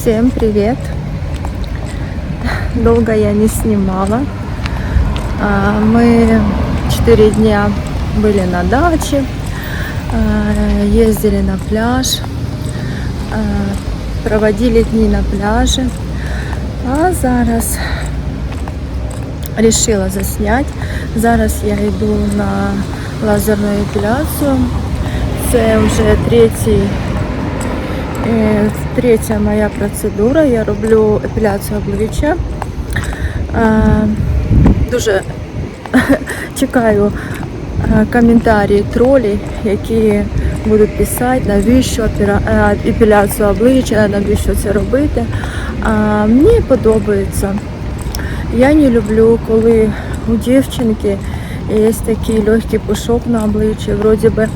Всем привет! Долго я не снимала. А, Мы четыре дня были на даче, а, ездили на пляж, а, проводили дни на пляже. А зараз решила заснять. Зараз я йду на лазерну епіляцію. Це вже третій Е, Третя моя процедура. Я роблю епіляцію обличчя. Е, Дуже чекаю е, коментарі тролі, які будуть писати, навіщо е, епіляцію обличчя, навіщо це робити. Мені подобається. Я не люблю, коли у дівчинки є такий легкий пушок на обличчі, вроді би е,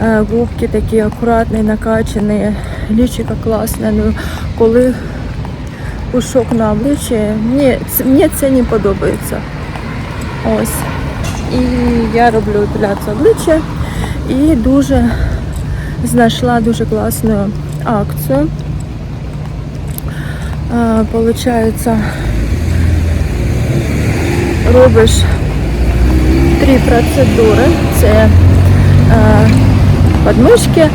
губки такі акуратні, накачані, лічика класне. Ну, коли пушок на обличчі, мені, мені це не подобається. Ось. І я роблю епіляцію обличчя і дуже знайшла дуже класну акцію. Е, Получається, робиш три процедури. Це е, подмышки,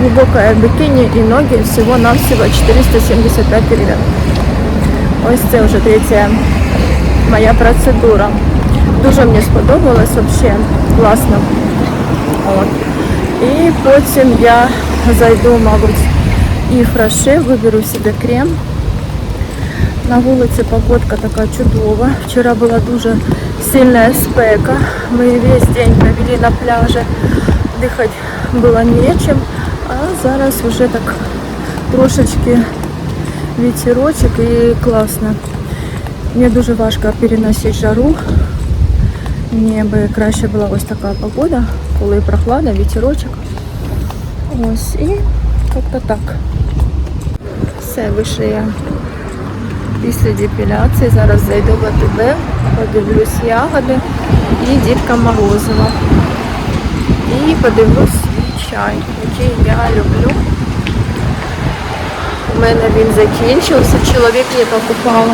глубокое бикини і ноги всього-навсього 475 гривень. Ось це вже третя моя процедура. Дуже мені сподобалось, взагалі класно. От. І потім я зайду, мабуть, і в фраше, виберу собі крем. На вулиці погодка така чудова. Вчора була дуже сильна спека. Ми весь день провели на пляжі. Дихати було нечим. А зараз вже так трошечки вітерочок і класно. Мені дуже важко переносити жару. Мені би краще була ось така погода, коли прохлада, вітерочок. Ось і як-то так. Все, вийшла я після депіляції. Зараз зайду в АТБ, подивлюсь ягоди і дітка Морозова. І подивлюсь свій чай, який я люблю. У мене він закінчився, чоловік не покупав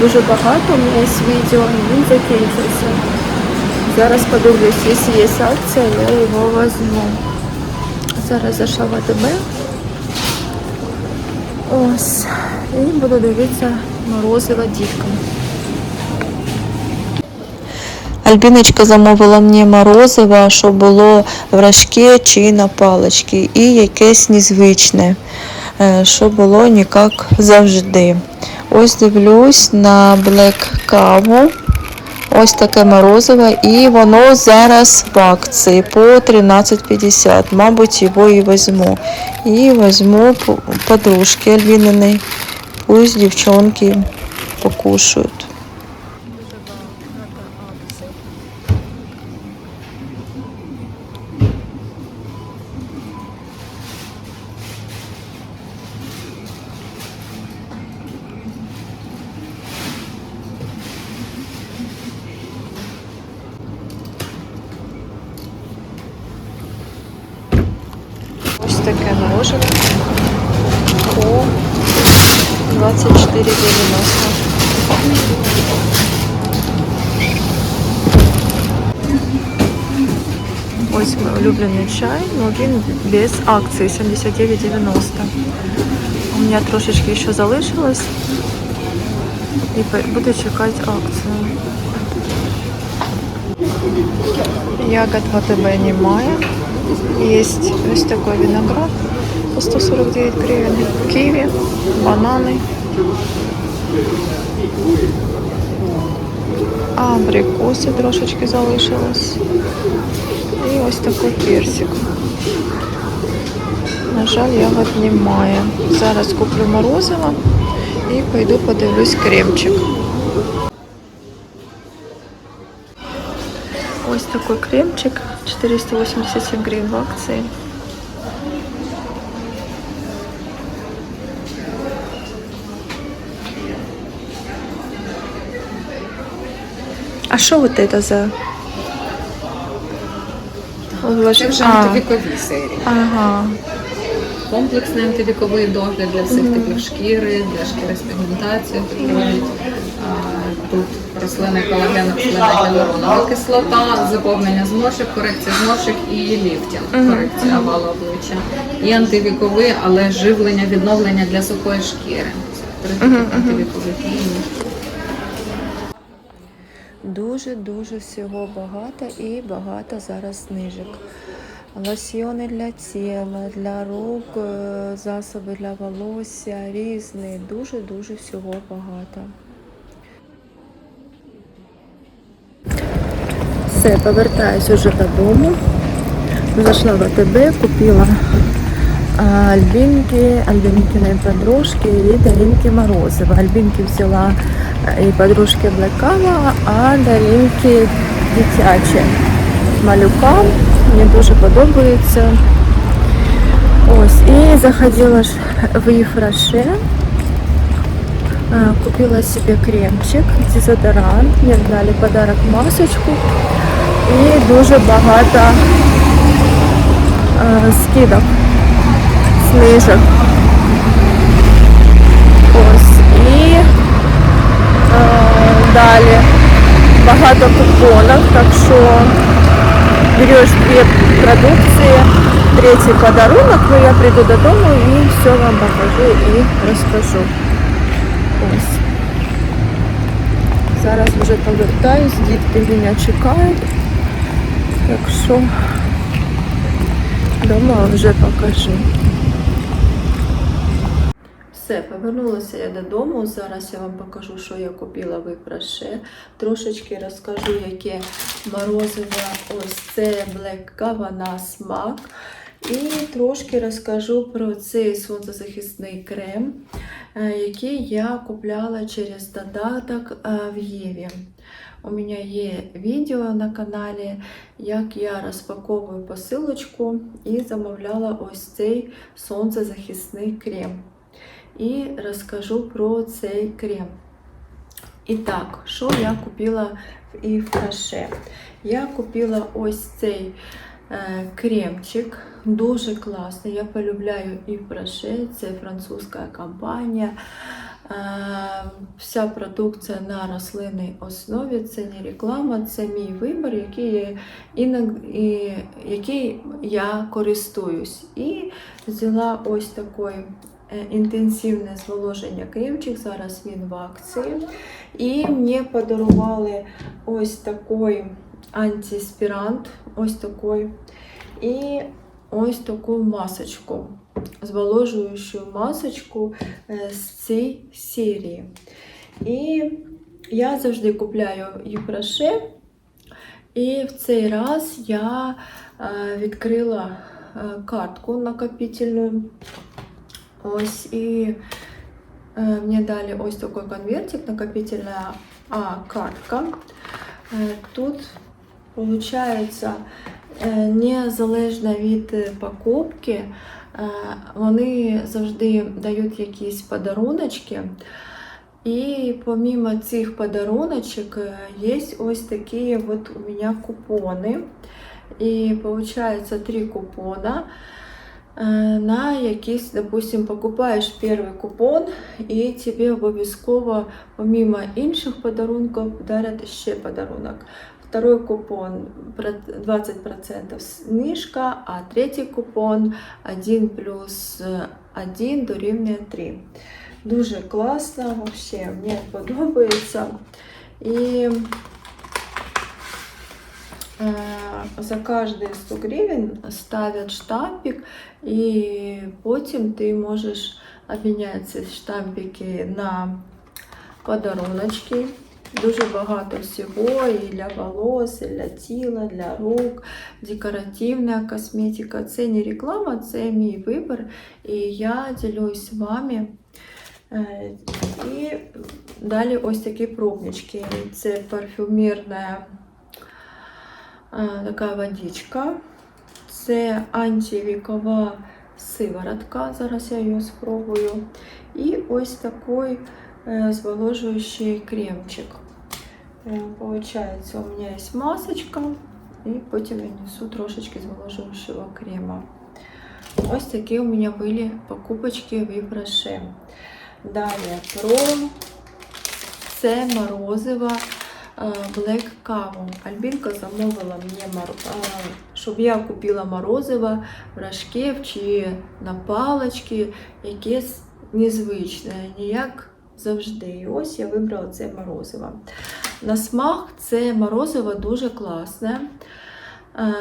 дуже багато, у мене відео, він закінчився. Зараз подивлюсь, якщо є акція, я його візьму. Зараз зайшла в АТБ. Ось. І буду дивитися морозива діткам. Альбіночка замовила мені морозиво, що було в рожки чи на палички, і якесь незвичне, е, що було нікак завжди. Ось дивлюсь на блек каву. Ось таке морозиве, і воно зараз в акції по 13,50. Мабуть, його і візьму. І візьму по- подружки Альбіниної. Пусть дівчонки покушають. мороженое по 24,90. Ось мій улюблений чай, але він без акції 79,90. У мене трошечки ще залишилось. І пе- буду чекати акцію. Ягод в АТБ немає. Есть ось такой виноград По 149 гривен, киви, бананы, а абрикоси трошечки залишилось. І ось такий персик. На жаль, ягод немає. Зараз куплю морозиво і пойду подивлюсь кремчик. Ось такой кремчик, 487 гривен в акции. А что вот это за? Це вже А, на віковій серії. Ага. комплексний антивіковий догляд для всіх типів шкіри, для шкіри з пігментацією підходить. Тут рослини колагену, рослина гіалуронова кислота, заповнення зморшок, корекція зморшок і ліфтінг, корекція овалу обличчя. І антивіковий, але живлення, відновлення для сухої шкіри. Це три таких антивікових лінії. Дуже-дуже всього багато і багато зараз знижок. Лосьйони для тіла, для рук, е, засоби для волосся, різні. Дуже-дуже всього багато. Все, повертаюсь уже додому. Зашла в АТБ, купила а, альбинки, альбинкиной подружки и Даринки Морозова. Альбинки взяла а, и подружки Блекава, а Даринки дитячі. Малюкам мені дуже подобається. Ось, і заходила ж в Єфраше. А, Купила себе кремчик, дезодорант, мне дали подарок масочку і дуже багато е, скидок, знижок. далі багато купонів, так що береш дві продукції, третій подарунок, ну я прийду додому і все вам покажу і розкажу. Ось. Зараз вже повертаюсь, дітки мене чекають. Так що дома вже покажу. Все, повернулася я додому. Зараз я вам покажу, що я купила в Іпраше. Трошечки розкажу, яке морозиво. Ось це Black Cava на смак. І трошки розкажу про цей сонцезахисний крем, е, який я купляла через додаток е, в Єві. У мене є відео на каналі, як я розпаковую посилочку і замовляла ось цей сонцезахисний крем. І розкажу про цей крем. І так, що я купила в Івкаше? Я купила ось цей е, кремчик, дуже класний. Я полюбляю Івкаше, це французька компанія. Е, Вся продукція на рослинній основі, це не реклама, це мій вибір, який, я, який я користуюсь. І взяла ось такий інтенсивне зволоження кремчик, зараз він в акції. І мені подарували ось такий антиспірант, ось такий. І ось таку масочку, зволожуючу масочку е, з цієї серії. І я завжди купляю Юпраше. І в цей раз я е, відкрила е, картку накопительну. Ось і е, мені дали ось такий конвертик, накопительна а, картка. Е, Тут виходить, незалежно від е, покупки, е, вони завжди дають якісь подаруночки. І помимо цих подаруночек е, є ось такі вот у меня купони. І получается три купона е, на якісь, допустим, покупаєш перший купон, і тобі обов'язково, помимо інших подарунків, дарять ще подарунок. Второй купон про- 20% знижка, а третій купон 1 плюс 1 дорівнює 3. Дуже класно, вообще, мені подобається. І е, за кожні 100 гривень ставлять штампик, і потім ти можеш обміняти штампики на подаруночки. Дуже багато всього і для волос, і для тіла, для рук, декоративна косметика. Це не реклама, це мій вибір. І я ділюсь з вами. Е, І далі ось такі пробнички. Це парфюмерна е, така водичка. Це антивікова сиворотка. Зараз я її спробую. І ось такий е, зволожуючий кремчик. Е, Получається, у мене є масочка, і потім я несу трошечки зволожуючого крема. Ось такі у мене були покупочки в Євроше. Далі про це морозиво Black Cavo. Альбінка замовила мені, мор- е, щоб я купила морозиво в рожків чи на палички, якесь незвичне, ніяк завжди. І ось я вибрала це морозиво. На смак це морозиво дуже класне. Е,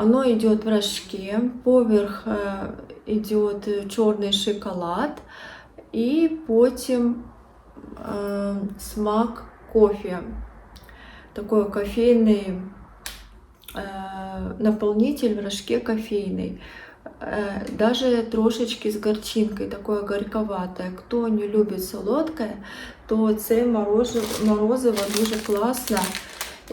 Оно идет в рожке, поверх э, идет черный шоколад и потім э, смак кофе. Такой кофейный э, наполнитель в рожке кофейный. Э, даже трошечки с горчинкой, такое горьковатое. Кто не любит солодкое, то це морозиво, морозиво дуже класно.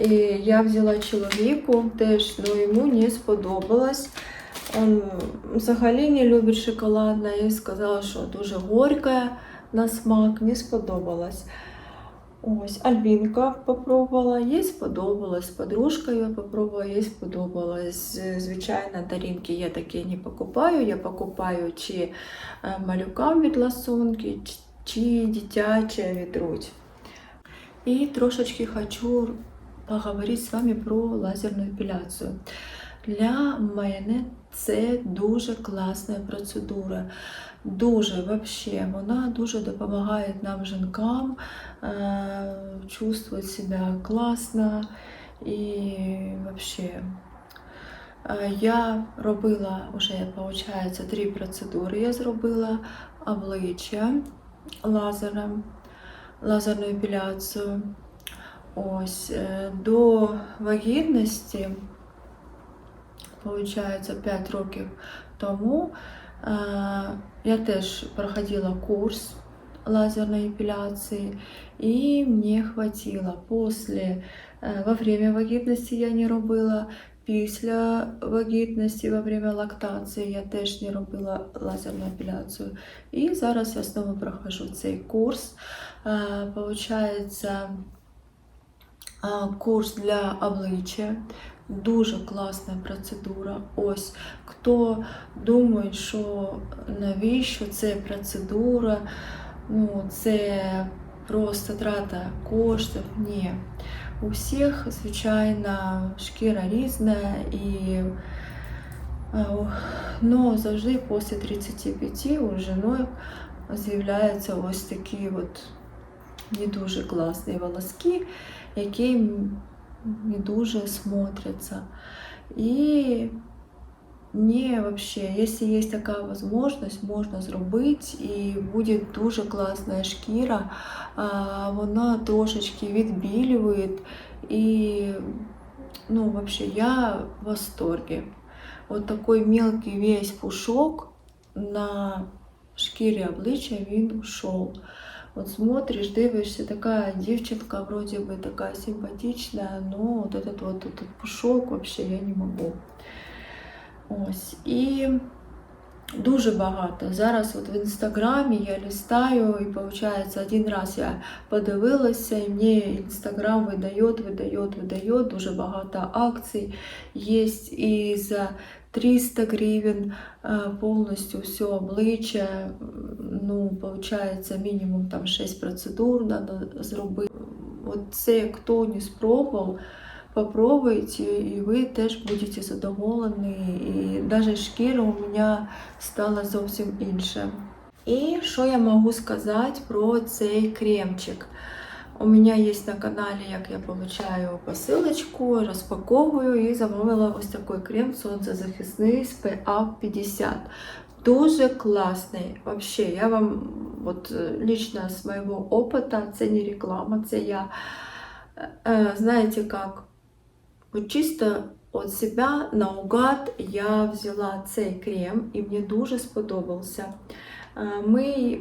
І я взяла чоловіку теж, але йому не сподобалось. Він взагалі не любить шоколадне і сказав, що дуже горьке на смак, не сподобалось. Ось, Альбінка попробувала, їй сподобалось. З подружкою попробувала, їй сподобалось. Звичайно, дарінки я такі не покупаю. Я покупаю чи е, малюкам від ласунки, чи дитяче від Руть. І трошечки хочу поговорити з вами про лазерну епіляцію. Для мене це дуже класна процедура. Дуже вообще, вона дуже допомагає нам, жінкам, е, чувствувати себе класно і вообще. Е, Я робила вже, виходить, три процедури. Я зробила обличчя лазером, лазерну епіляцію. Ось е, до вагітності, виходить, 5 років тому е, я теж проходила курс лазерной эпиляции, и мне хватило. После, э, во время вагітності я не робила, після вагітності, во время лактації я теж не робила лазерну епіляцію. І зараз я знову проходжу цей курс. Е, Получається, а, курс для обличчя. Дуже класна процедура. Ось хто думає, що навіщо це процедура, ну це просто трата коштів. Ні. У всіх, звичайно, шкіра різна і е, ну, завжди після 35 у жінок з'являються ось такі от не дуже класні волоски, які не дуже смотрятся. И не вообще, если есть такая возможность, можна зробити і буде дуже класна шкіра. А, Вона трошечки відбілює і ну, вообще я в восторге. Вот такой мелкий весь пушок на шкірі обличчя він ушел. Вот смотришь, дивишься, такая девчонка вроде бы такая симпатичная, но вот этот вот этот пушок вообще я не могу. Ось. І дуже багато. Зараз от в інстаграмі я листаю, і виходить, один раз я подивилася, і мені інстаграм видає, видає, видає дуже багато акцій. Є і за 300 гривень е, повністю все обличчя. Ну, виходить, мінімум там 6 процедур треба зробити. От це хто не спробував, попробуйте, і ви теж будете задоволені. І навіть шкіра у мене стала зовсім інша. І що я можу сказати про цей кремчик? У мене є на каналі, як я получаю посилочку, розпаковую і замовила ось такий крем сонцезахисний з PA 50. Дуже класний. Вообще, я вам от е, лично з моєго опыта, це не реклама, це я, е, знаєте как, вот чисто от себя наугад я взяла цей крем і мені дуже сподобався. Е, Ми е,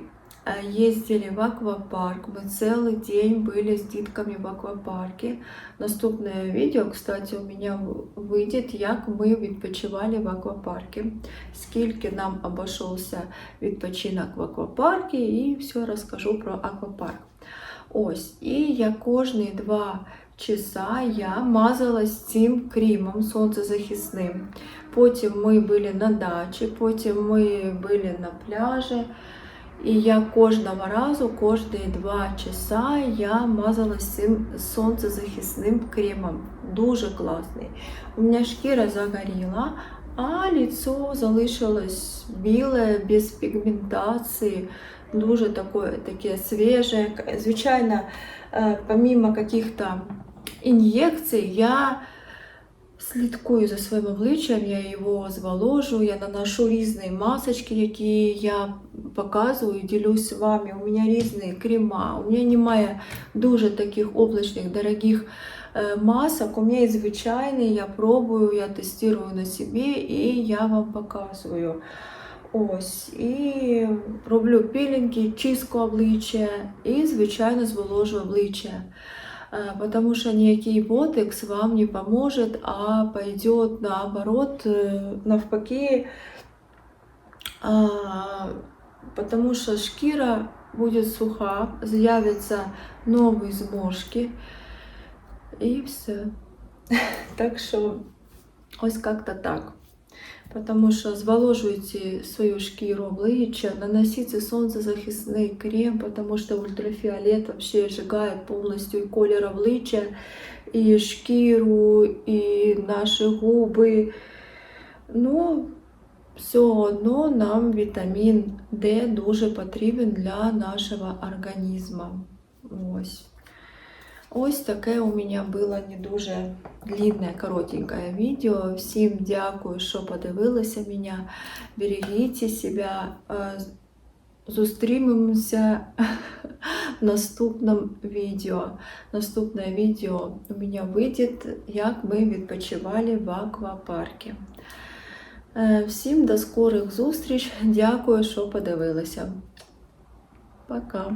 ездили в аквапарк, мы целый день были с детками в аквапарке. Наступне відео, кстати, у мене вийде, як ми відпочивали в аквапарку, скільки нам обійшовся відпочинок в аквапарку, і все розкажу про аквапарк. Ось, і я кожні два часа я мазалась цим крімом сонцезахисним. Потім ми були на дачі, потім ми були на пляжі. І я кожного разу, кожні два часа я мазалась цим сонцезахисним кремом. Дуже класний. У мене шкіра загоріла, а лицо залишилось біле, без пігментації, дуже таке, таке свіже. Звичайно, е, помимо каких-то ін'єкцій, я слідкую за своїм обличчям, я його зволожу, я наношу різні масочки, які я показую, ділюсь з вами. У мене різні крема, у мене немає дуже таких облачних, дорогих е, масок. У мене є звичайні, я пробую, я тестую на собі і я вам показую. Ось, і роблю пілінги, чистку обличчя і, звичайно, зволожу обличчя. Э, потому что никакий ботекс вам не поможет, а пойдет наоборот, э, навпаки, а, потому что шкіра будет суха, з'являться нові зморшки і все. Так що ось как-то так. Потому що зволожуйте свою шкіру обличчя, наносите солнцезахисний крем, потому что ультрафиолет вообще сжигает полностью и колер обличчя, і шкіру, і наші губи. Ну, все одно нам вітамін Д дуже потрібен для нашого організму. Ось. Ось таке у мене було не дуже длинне, коротеньке відео. Всім дякую, що подивилися мене. Берегіть себе. Е, Зустрінемося в наступному відео. Наступне відео у мене вийде, як ми відпочивали в аквапарку. Е, Всім до скорих зустріч. Дякую, що подивилися. Пока.